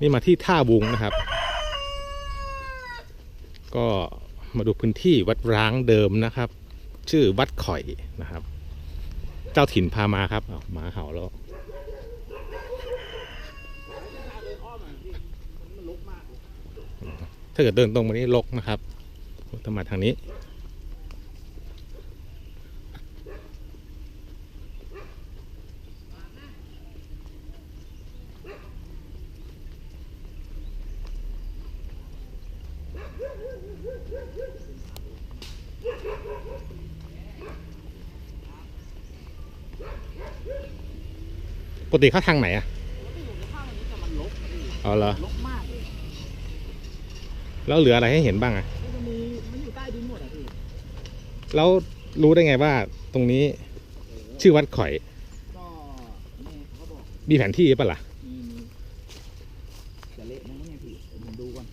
นี่มาที่ท่าวุงนะครับ ก็มาดูพื้นที่วัดร้างเดิมนะครับ ชื่อวัดข่อยนะครับ เจ้าถิ่นพามาครับอ้าวหมาเห่าแล้วถ้าเกิดเดินตรงมานี้ลกนะครับต้องมาทางนี้ ปกติเข้าทางไหนอะเอ๋อเหรอลกมากเลยแล้วเหลืออะไรให้เห็นบ้างอะมันจะมีมันอยู่ใต้ดินหมดอะพี่แล้วรู้ได้ไงว่าตรงนี้ชื่อวัดข่อย ก็นี่เขาบอก มีแผนที่ปะล่ะมีมีจะเละนะเนี่ยพี่เดี๋ยวผมดูก่อน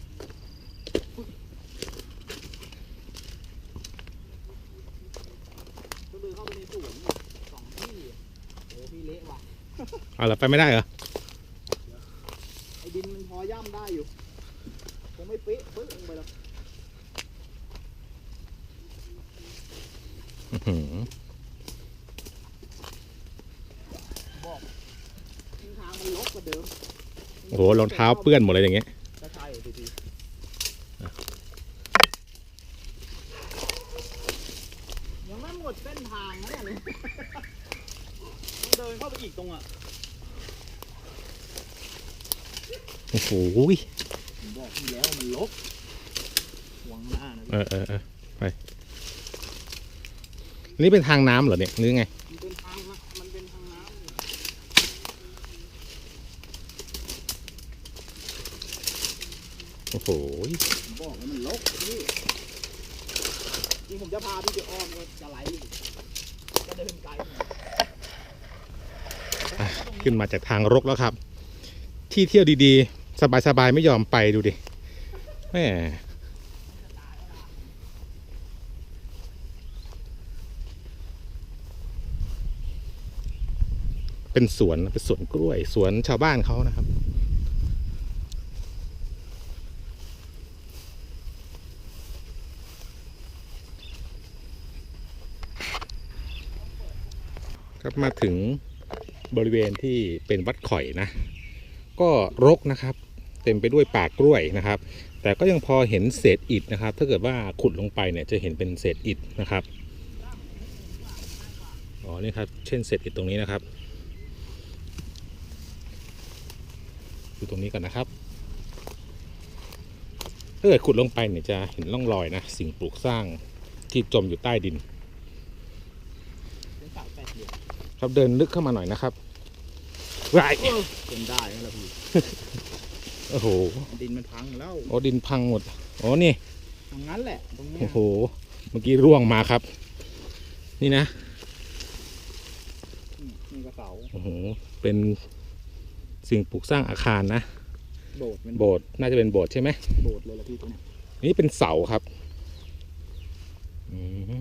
ก็เดินเข้าไปใน สวนเนี่ยสองที่โอ้พี่เละว่ะเอาเหรอไปไม่ได้เหรอ ไอ้ดินมันพอย่ำได้อยู่คงไม่เป๊ะเป๊ะลงไปหรอกอื้อหือบอกทิศทางมันลกกว่าเดิม โอ้โหรองเท้าเปื้อนหมดเลยอย่างเงี้ย ก็ใช่พี่พี่ยังไม่ หมดเส้นทางนะเนี่ยต้องเดินเข้าไปอีกตรงอะโอ้โหผมบอกพี่แล้วมันลกหวังหน้านะเออเออเออไป นี่เป็นทางน้ำเหรอเนี่ยหรือไง มันเป็นทางนะมันเป็นทางน้ำอยู่โอ้โหผมบอกแล้วมันลกพี่จ ริงผมจะพาพี่ไปอ้อมก็จะไหลอยู่ก็เดินไกลขึ้นมาจากทางรกแล้วครับ ที่เที่ยวดีๆ สบายๆ ไม่ยอมไปดูดิแม่เป็นสวนเป็นสวนกล้วย สวนชาวบ้านเขานะครับ ครับมาถึงบริเวณที่เป็นวัดข่อยนะ ก็รกนะครับ เต็มไปด้วยป่ากล้วยนะครับ แต่ก็ยังพอเห็นเศษอิฐนะครับ ถ้าเกิดว่าขุดลงไปเนี่ยจะเห็นเป็นเศษอิฐนะครับอ๋อนี่ครับเช่นเศษอิฐตรงนี้นะครับดูตรงนี้ก่อนนะครับถ้าเกิดขุดลงไปเนี่ยจะเห็นร่องรอยนะสิ่งปลูกสร้างที่จมอยู่ใต้ดินเป็นเสาแปดเหลี่ยม ครับเดินลึกเข้ามาหน่อยนะครับว้ายเป็นได้นั่นแหละพี่โอ้โห ดินมันพังแล้วโอ้ดินพังหมดอ๋อนี่ทางนั้นแหละตรงเนี้ยโอ้โห เมื่อกี้ร่วงมาครับ นี่นะนี่นี่ก็เสาโอ้โหเป็นสิ่งปลูกสร้างอาคารนะโบสถ์มันโบสถ์น่าจะเป็นโบสถ์ใช่ไหมโบสถ์เลยละพี่ตรงเนี้ยนี่เป็นเสาครับอืม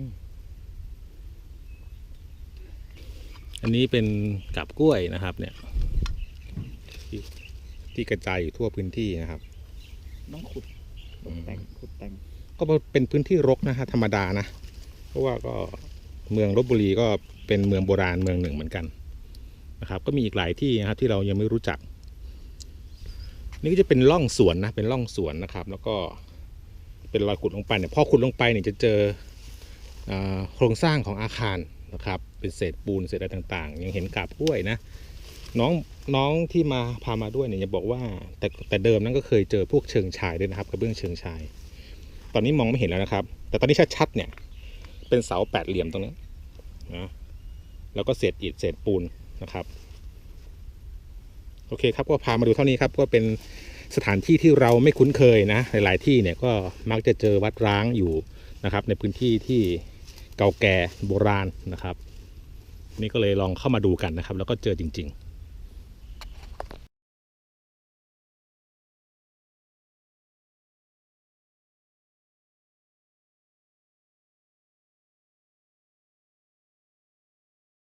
อันนี้เป็นกับกล้วยนะครับ เนี่ยที่ที่กระจายอยู่ทั่วพื้นที่นะครับ ต้องขุดตกแต่งขุดแต่งก็เป็นพื้นที่รกนะฮะธรรมดานะ เพราะว่าก็เมืองลบบุรีก็เป็นเมืองโบราณเมืองหนึ่งเหมือนกันนะครับ ก็มีอีกหลายที่นะครับที่เรายังไม่รู้จัก นี่ก็จะเป็นร่องสวนนะเป็นร่องสวนนะครับ แล้วก็เป็นรอยขุดลงไปเนี่ยพอขุดลงไปเนี่ยจะเจออ่าโครงสร้างของอาคาร นะครับ เป็นเศษปูนเศษอะไรต่างๆ ยังเห็นกาบกล้วยนะ น้องน้องที่มาพามาด้วยเนี่ยบอกว่าแต่แต่เดิมนั้นก็เคยเจอพวกเชิงชายด้วยนะครับกระเบื้องเชิงชาย ตอนนี้มองไม่เห็นแล้วนะครับ แต่ตอนนี้ชัดๆเนี่ย เป็นเสาแปดเหลี่ยมตรงนี้นะแล้วก็เศษอิฐเศษปูนนะครับโอเคครับก็พามาดูเท่านี้ครับก็เป็นสถานที่ที่เราไม่คุ้นเคยนะหลายๆที่เนี่ยก็มักจะเจอวัดร้างอยู่นะครับในพื้นที่ที่ เก่าแก่โบราณนะครับ นี่ก็เลยลองเข้ามาดูกันนะครับ แล้วก็เจอจริง ๆ